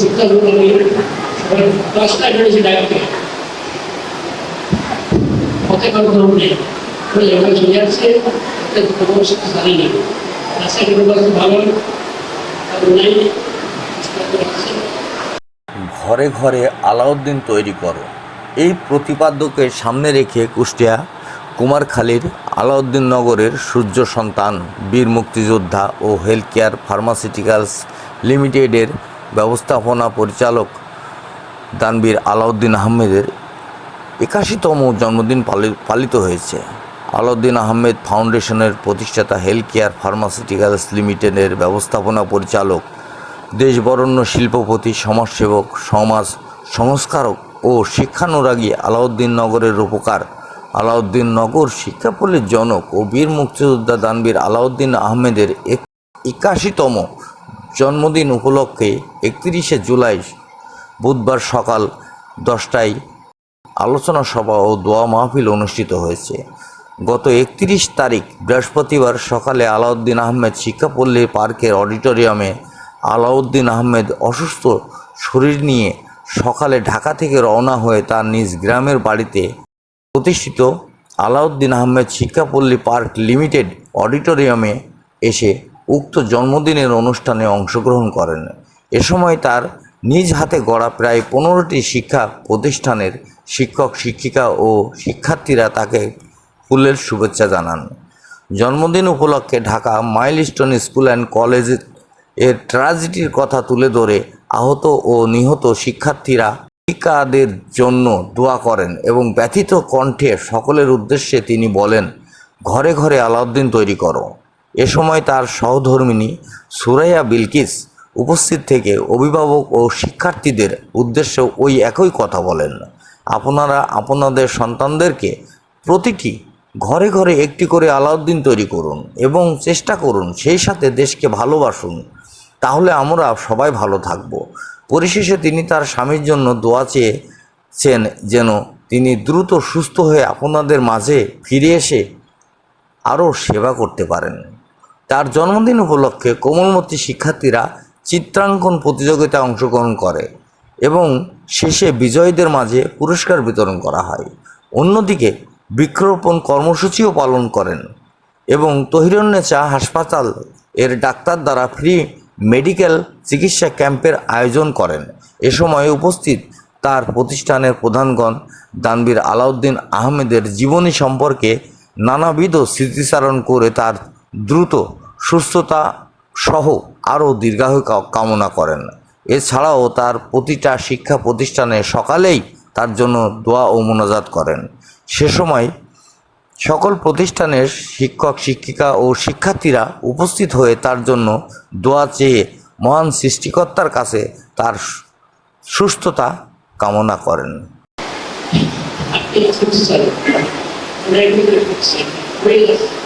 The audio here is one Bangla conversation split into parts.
শিক্ষা দশটা বেড়েছি ডাক্তার পথে নেই চলে আসছে কোনো শিক্ষা জানি রাস্তায় ভালো ঘরে ঘরে আলাউদ্দিন তৈরি করো। এই প্রতিপাদ্যকে সামনে রেখে কুষ্টিয়া কুমারখালীর আলাউদ্দিন নগরের সূর্য সন্তান, বীর মুক্তিযোদ্ধা ও হেলথ কেয়ার ফার্মাসিউটিক্যালস লিমিটেডের ব্যবস্থাপনা পরিচালক দানবীর আলাউদ্দিন আহমেদের একাশিতম জন্মদিন পালি- পালিত হয়েছে। আলাউদ্দিন আহমেদ ফাউন্ডেশনের প্রতিষ্ঠাতা হেলথ কেয়ার ফার্মাসিউটিক্যালস লিমিটেডের ব্যবস্থাপনা পরিচালক, দেশবরণ্য শিল্পপতি, সমাজসেবক, সমাজ সংস্কারক ও শিক্ষানুরাগী আলাউদ্দিন নগরের রূপকার। আলাউদ্দিন নগর শিক্ষাপল্লীর জনক ও বীর মুক্তিযোদ্ধা দানবীর আলাউদ্দিন আহমেদের এক- একাশিতম জন্মদিন উপলক্ষে একত্রিশে জুলাই বুধবার সকাল দশটায় আলোচনা সভা ও দোয়া মাহফিল অনুষ্ঠিত হয়েছে। গত একত্রিশ তারিখ বৃহস্পতিবার সকালে আলাউদ্দিন আহমেদ শিক্ষাপল্লী পার্কের অডিটোরিয়ামে আলাউদ্দিন আহমেদ অসুস্থ শরীর নিয়ে সকালে ঢাকা থেকে রওনা হয়ে তার নিজ গ্রামের বাড়িতে প্রতিষ্ঠিত আলাউদ্দিন আহমেদ শিক্ষাপল্লী পার্ক লিমিটেড অডিটোরিয়ামে এসে উক্ত জন্মদিনের অনুষ্ঠানে অংশগ্রহণ করেন। এ সময় তার নিজ হাতে গড়া প্রায় পনেরোটি শিক্ষা প্রতিষ্ঠানের শিক্ষক, শিক্ষিকা ও শিক্ষার্থীরা তাকে ফুলের শুভেচ্ছা জানান। জন্মদিন উপলক্ষে ঢাকা মাইলস্টোন স্কুল অ্যান্ড কলেজের ট্র্যাজেডির কথা তুলে ধরে আহত ও নিহত শিক্ষার্থীরা শিক্ষাদের জন্য দোয়া করেন এবং ব্যথিত কণ্ঠে সকলের উদ্দেশ্যে তিনি বলেন, ঘরে ঘরে আলাউদ্দিন তৈরি করো। এ সময় তার সহধর্মিনী সুরাইয়া বিলকিস উপস্থিত থেকে অভিভাবক ও শিক্ষার্থীদের উদ্দেশ্যে ওই একই কথা বলেন। আপনারা আপনাদের সন্তানদেরকে প্রতিটি ঘরে ঘরে একটি করে আলাউদ্দিন তৈরি করুন এবং চেষ্টা করুন সেই সাথে দেশকে ভালোবাসুন। তাহলে আমরা সবাই ভালো থাকব। পরিশেষে তিনি তার স্বামীর জন্য দোয়া চেয়েছেন যেন তিনি দ্রুত সুস্থ হয়ে আপনাদের মাঝে ফিরে এসে আরও সেবা করতে পারেন। তার জন্মদিন উপলক্ষে কোমলমতি শিক্ষার্থীরা চিত্রাঙ্কন প্রতিযোগিতায় অংশগ্রহণ করে এবং শেষে বিজয়ীদের মাঝে পুরস্কার বিতরণ করা হয়। অন্যদিকে বৃক্ষরোপণ কর্মসূচিও পালন করেন এবং তহিরন্নেচা হাসপাতাল এর ডাক্তার দ্বারা ফ্রি মেডিকেল চিকিৎসা ক্যাম্পের আয়োজন করেন। এ সময় উপস্থিত তার প্রতিষ্ঠানের প্রধানগণ দানবীর আলাউদ্দিন আহমেদের জীবনী সম্পর্কে নানাবিধ স্মৃতিচারণ করে তার দ্রুত, সুস্থতা সহ আরও দীর্ঘায়ু কামনা করেন। এছাড়াও তার প্রতিটা শিক্ষা প্রতিষ্ঠানে সকালেই তার জন্য দোয়া ও মোনাজাত করেন। সে সময় সকল প্রতিষ্ঠানের শিক্ষক, শিক্ষিকা ও শিক্ষার্থীরা উপস্থিত হয়ে তার জন্য দোয়া চেয়ে মহান সৃষ্টিকর্তার কাছে তার সুস্থতা কামনা করেন। আপনি করতে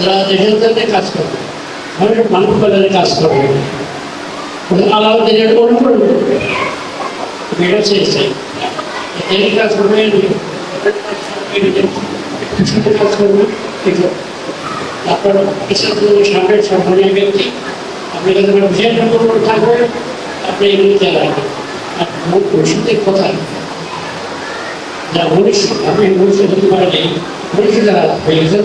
যারা দেশের জন্য কাজ করবে অনেক মানুষ কল্যাণে কাজ করবে ওদের আলাউদ্দিনের অনুকরণ করবে এটা চেয়েছে এই কাজ করবে একসাথে কাজ করবে আপনার পেশার জন্য সামনের সম্মানীয় ব্যক্তি আপনি কাছে বিশেষ অনুকরণ থাকবে? আপনি এগুলিতে রাখবেন আর মূল পরিষদের কথা যা যারা হয়ে গেছেন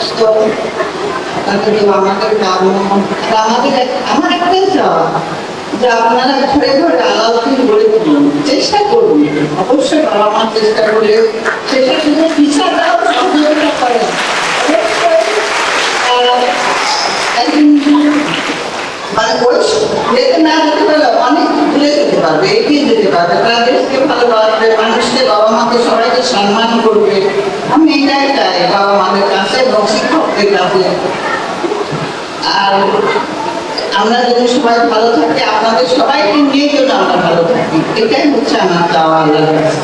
বিলিয়ে দেবে আমাদের আমাদের আমার একটাই চাওয়া যে আপনারা ঘরে ঘরে আলাউদ্দিন গড়ে তুলুন চেষ্টা করুন অবশ্যই বাবা মা চেষ্টা করলে সেটা শুধু দাও সহযোগিতা করেন মানে যেতে না যেতে পারলে অনেক দূরে যেতে পারবে এগিয়ে যেতে পারবে তারা দেশকে ভালোবাসবে মানুষকে বাবা মাকে সবাইকে সম্মান করবে আমি এটাই চাই, বাবা মাদের কাছে এবং শিক্ষকদের কাছে। আর আমরা যদি সবাই ভালো থাকি, আপনাদের সবাইকে নিয়ে যেন আমরা ভালো থাকি, এটাই হচ্ছে আমার চাওয়া আল্লাহর কাছে।